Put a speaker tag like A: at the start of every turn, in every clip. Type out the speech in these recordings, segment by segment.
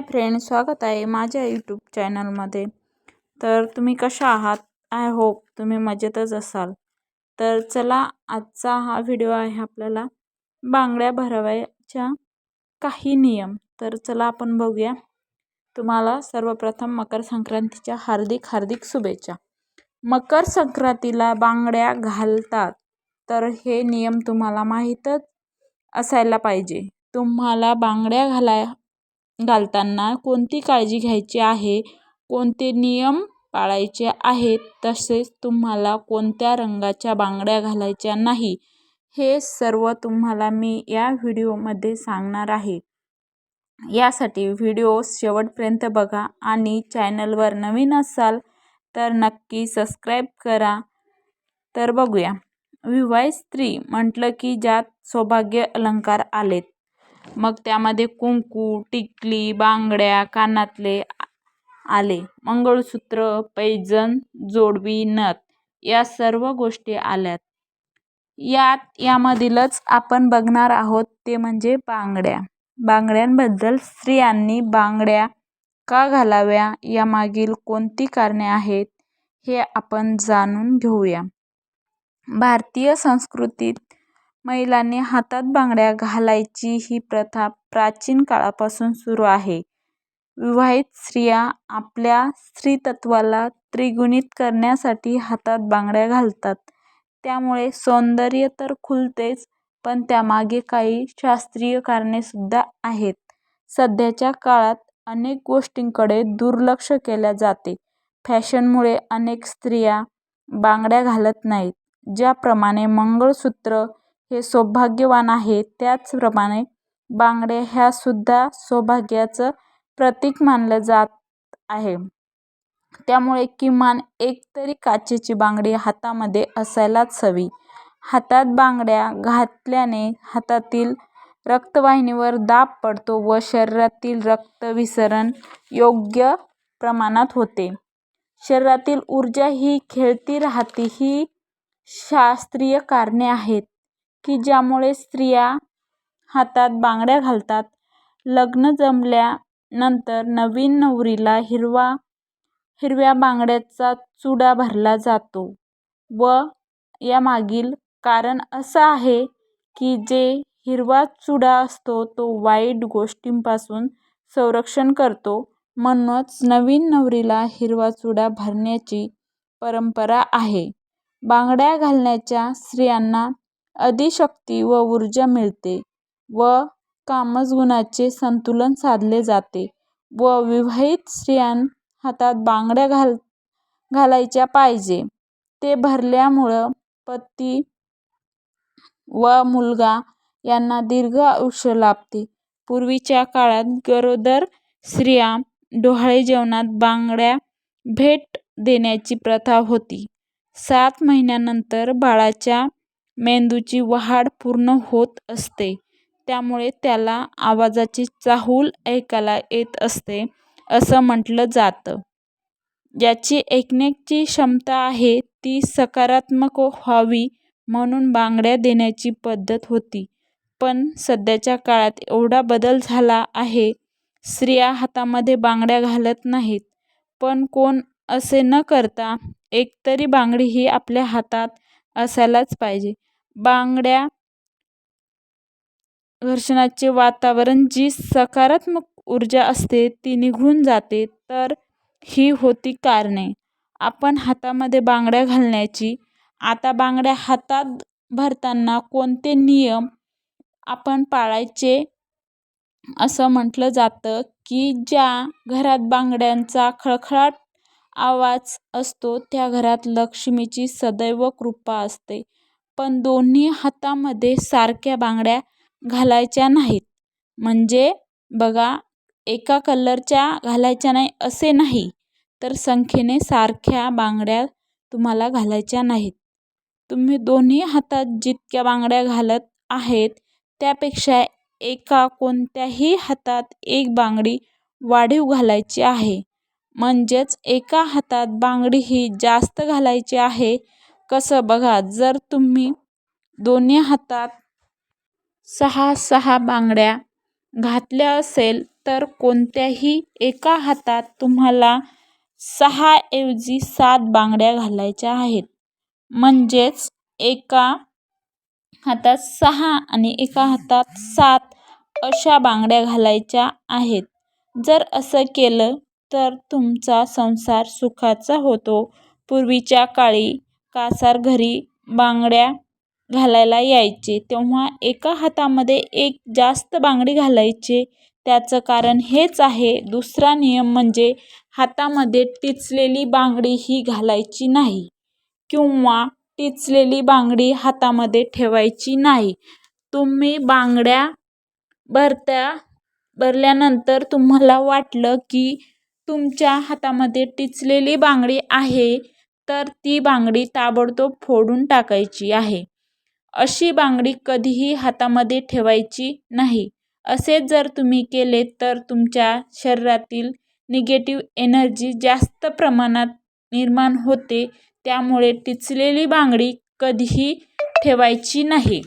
A: Hi friend स्वागत आहे माझ्या यूट्यूब चॅनलमध्ये. तर तुम्ही कशा आहात? आय होप तुम्ही मजेतच असाल. तर चला आजचा हा व्हिडिओ आहे आपल्याला बांगड्या भरवायच्या काही नियम. तर चला आपण बघूया. तुम्हाला सर्वप्रथम मकर संक्रांतीच्या हार्दिक हार्दिक शुभेच्छा. मकर संक्रांतीला बांगड्या घालतात. तर हे नियम तुम्हाला माहीतच असायला पाहिजे. तुम्हाला बांगड्या घालाय घालताना कोणती काळजी घ्यायची आहे कोणते नियम पाळायचे आहेत तसेच तुम्हाला कोणत्या रंगाच्या बांगड्या घालायच्या नाही हे सर्व तुम्हाला मी या व्हिडिओमध्ये सांगणार आहे. यासाठी व्हिडिओ शेवटपर्यंत बघा आणि चॅनलवर नवीन असाल तर नक्की सबस्क्राईब करा. तर बघूया. विवाहित स्त्री म्हटलं की ज्यात सौभाग्य अलंकार आलेत. मग त्यामध्ये कुंकू टिकली बांगड्या कानातले आले मंगळसूत्र पैजन जोडवी नथ या सर्व गोष्टी आल्यात. यात यामधीलच आपण बघणार आहोत ते म्हणजे बांगड्या. बांगड्यांबद्दल स्त्रियांनी बांगड्या का घालाव्या यामागील कोणती कारणे आहेत हे आपण जाणून घेऊया. भारतीय संस्कृतीत महिलांनी हातात बांगड्या घालायची ही प्रथा प्राचीन काळापासून सुरू आहे. विवाहित स्त्रिया आपल्या स्त्रीतत्वाला त्रिगुणित करण्यासाठी हातात बांगड्या घालतात. त्यामुळे सौंदर्य तर खुलतेच पण त्यामागे काही शास्त्रीय कारणेसुद्धा आहेत. सध्याच्या काळात अनेक गोष्टींकडे दुर्लक्ष केल्या जाते. फॅशनमुळे अनेक स्त्रिया बांगड्या घालत नाहीत ज्याप्रमाणे मंगळसूत्र हे सौभाग्यवान आहे. त्याचप्रमाणे बांगड्या ह्या सुद्धा सौभाग्याचं प्रतीक मानलं जात आहे. त्यामुळे किमान एक तरी काचेची बांगडी हातामध्ये असायलाच हवी. हातात बांगड्या घातल्याने हातातील रक्तवाहिनीवर दाब पडतो व शरीरातील रक्तविसरण योग्य प्रमाणात होते. शरीरातील ऊर्जा ही खेळती राहते ही शास्त्रीय कारणे आहेत. की ज्यामुळे स्त्रिया हातात बांगड्या घालतात. लग्न जमल्यानंतर नवीन नवरीला हिरवा हिरव्या बांगड्याचा चुडा भरला जातो. व यामागील कारण असं आहे की जे हिरवा चुडा असतो तो वाईट गोष्टींपासून संरक्षण करतो. म्हणूनच नवीन नवरीला हिरवा चुडा भरण्याची परंपरा आहे. बांगड्या घालण्याच्या स्त्रियांना अधिशक्ती व ऊर्जा मिळते व कामसगुणाचे संतुलन साधले जाते व विवाहित स्त्रिया हातात बांगड्या घाल घालायच्या पाहिजे. ते भरल्यामुळं पती व मुलगा यांना दीर्घ आयुष्य लाभते. पूर्वीच्या काळात गरोदर स्त्रिया डोहाळे जेवणात बांगड्या भेट देण्याची प्रथा होती. सात महिन्यानंतर बाळाच्या मेंदूची वाढ पूर्ण होत असते. त्यामुळे त्याला आवाजाची चाहूल ऐकायला येत असते असं म्हटलं जातं. ज्याची ऐकण्याची क्षमता आहे ती सकारात्मक व्हावी म्हणून बांगड्या देण्याची पद्धत होती. पण सध्याच्या काळात एवढा बदल झाला आहे स्त्रिया हातामध्ये बांगड्या घालत नाहीत. पण कोण असे न करता एकतरी बांगडी ही आपल्या हातात असायलाच पाहिजे. बांगड्या घर्षणाचे वातावरण जी सकारात्मक ऊर्जा असते ती निघून जाते तर ही होती कारणे. आपण हातामध्ये बांगड्या घालण्याची आता बांगड्या हातात भरताना कोणते नियम आपण पाळायचे? असं म्हटलं जातं की ज्या घरात बांगड्यांचा खळखळाट आवाज असतो त्या घरात लक्ष्मीची सदैव कृपा असते. पण दोन्ही हातामध्ये सारख्या बांगड्या घालायच्या नाहीत. म्हणजे बघा एका कलरच्या घालायच्या नाही असे नाही तर संख्येने सारख्या बांगड्या तुम्हाला घालायच्या नाहीत. तुम्ही दोन्ही हातात जितक्या बांगड्या घालत आहेत त्यापेक्षा एका कोणत्याही हातात एक बांगडी वाढीव घालायची आहे. म्हणजेच एका हातात बांगडी ही जास्त घालायची आहे कसं? बघा जर तुम्ही दोन्ही हातात सहा सहा बांगड्या घातल्या असेल तर कोणत्याही एका हातात तुम्हाला सहाऐवजी सात बांगड्या घालायच्या आहेत. म्हणजेच एका हातात सहा आणि एका हातात सात अशा बांगड्या घालायच्या आहेत. जर असं केलं तर तुमचा संसार सुखाचा होतो. पूर्वीच्या काळी कासार घरी बांगड्या घालायला यायचे. तेव्हा एका हातामध्ये एक जास्त बांगडी घालायचे. त्याचं कारण हेच आहे दुसरा नियम म्हणजे हातामध्ये टिचलेली बांगडी ही घालायची नाही किंवा टिचलेली बांगडी हातामध्ये ठेवायची नाही. तुम्ही बांगड्या भरत्या भरल्यानंतर तुम्हाला वाटलं की तुमच्या हातामध्ये टिचलेली बांगडी आहे तर ती बांगडी ताबडतोब फोडून टाकायची आहे. अशी बांगडी कधीही हातामध्ये ठेवायची नाही. असे जर तुम्ही केले तर तुमच्या शरीरातील निगेटिव्ह एनर्जी जास्त प्रमाणात निर्माण होते. त्यामुळे टिचलेली बांगडी कधीही ठेवायची नाही.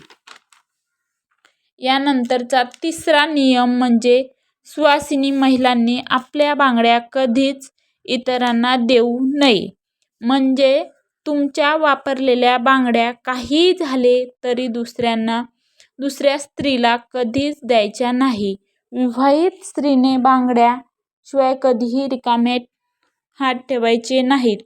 A: यानंतरचा तिसरा नियम म्हणजे सुवासिनी महिलांनी आपल्या बांगड्या कधीच इतरांना देऊ नये. म्हणजे तुमच्या वापरलेल्या बांगड्या काही झाले तरी दुसऱ्यांना दुसऱ्या स्त्रीला कधीच द्यायच्या नाही. विवाहित स्त्रीने बांगड्या शिवाय कधीही रिकामे हात ठेवायचे नाहीत.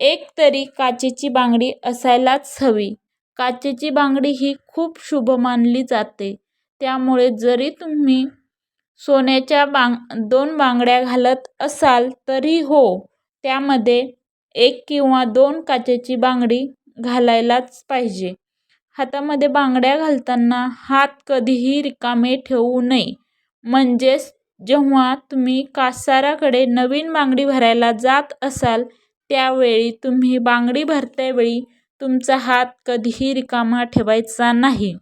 A: एक तरी काचेची बांगडी असायलाच हवी. काचेची बांगडी ही खूप शुभ मानली जाते. त्यामुळे जरी तुम्ही सोन्याच्या बांग दोन बांगड्या घालत असाल तरी हो त्यामध्ये एक किंवा दोन काचेची बांगडी घालायलाच पाहिजे. हातामध्ये बांगड्या घालताना हात कधीही रिकामे ठेवू नये. म्हणजेच जेव्हा तुम्ही कासाराकडे नवीन बांगडी भरायला जात असाल त्यावेळी तुम्ही बांगडी भरतेवेळी तुमचा हात कधीही रिकामा ठेवायचा नाही.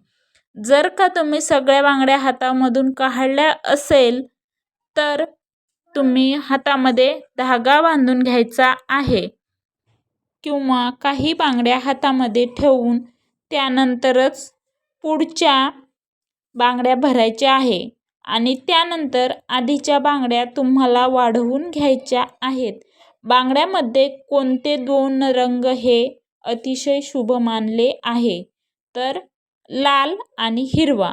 A: जर का तुम्ही सगळ्या बांगड्या हातामधून काढल्या असेल तर तुम्ही हातामध्ये धागा बांधून घ्यायचा आहे. किंवा काही बांगड्या हातामध्ये ठेवून त्यानंतरच पुढच्या बांगड्या भरायच्या आहे आणि त्यानंतर आधीच्या बांगड्या तुम्हाला वाढवून घ्यायच्या आहेत. बांगड्यामध्ये कोणते दोन रंग हे अतिशय शुभ मानले आहे? तर लाल आणि हिरवा.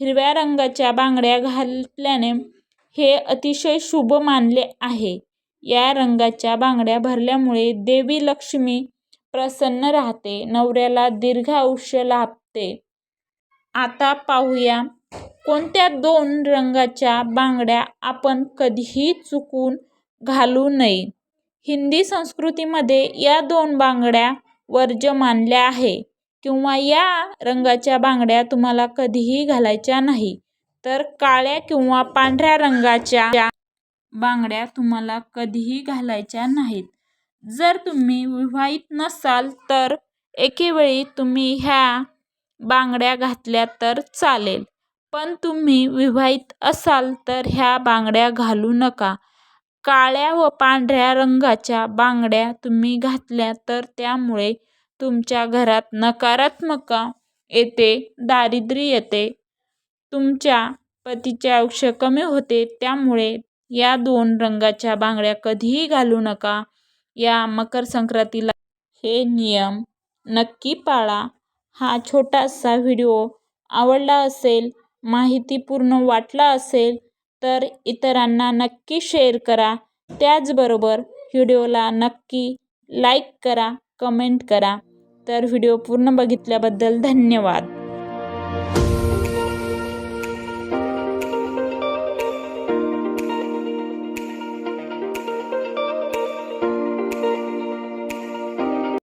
A: हिरव्या रंगाच्या बांगड्या घातल्याने हे अतिशय शुभ मानले आहे. या रंगाच्या बांगड्या भरल्यामुळे देवी लक्ष्मी प्रसन्न राहते नवऱ्याला दीर्घ आयुष्य लाभते. आता पाहूया कोणत्या दोन रंगाच्या बांगड्या आपण कधीही चुकून घालू नये. हिंदी संस्कृतीमध्ये या दोन बांगड्या वर्ज्य मानल्या आहे किंवा या रंगाच्या बांगड्या तुम्हाला कधीही घालायच्या नाही तर काळ्या किंवा पांढऱ्या रंगाच्या बांगड्या तुम्हाला कधीही घालायच्या नाहीत. जर तुम्ही विवाहित नसाल तर एकेवेळी तुम्ही ह्या बांगड्या घातल्या तर चालेल. पण तुम्ही विवाहित असाल तर ह्या बांगड्या घालू नका. काळ्या व पांढऱ्या रंगाच्या बांगड्या तुम्ही घातल्या तर त्यामुळे तुमच्या घरात नकारात्मक येते दारिद्र्य येते. तुमच्या पतीचे आयुष्य कमी होते त्यामुळे या दोन रंगाच्या बांगड्या कधीही घालू नका. या मकर संक्रांतीला हे नियम नक्की पाळा. हा छोटासा व्हिडिओ आवडला असेल माहितीपूर्ण वाटला असेल तर इतरांना नक्की शेअर करा. त्याचबरोबर व्हिडिओला नक्की लाईक करा कमेंट करा. तर व्हिडिओ पूर्ण बघितल्याबद्दल धन्यवाद.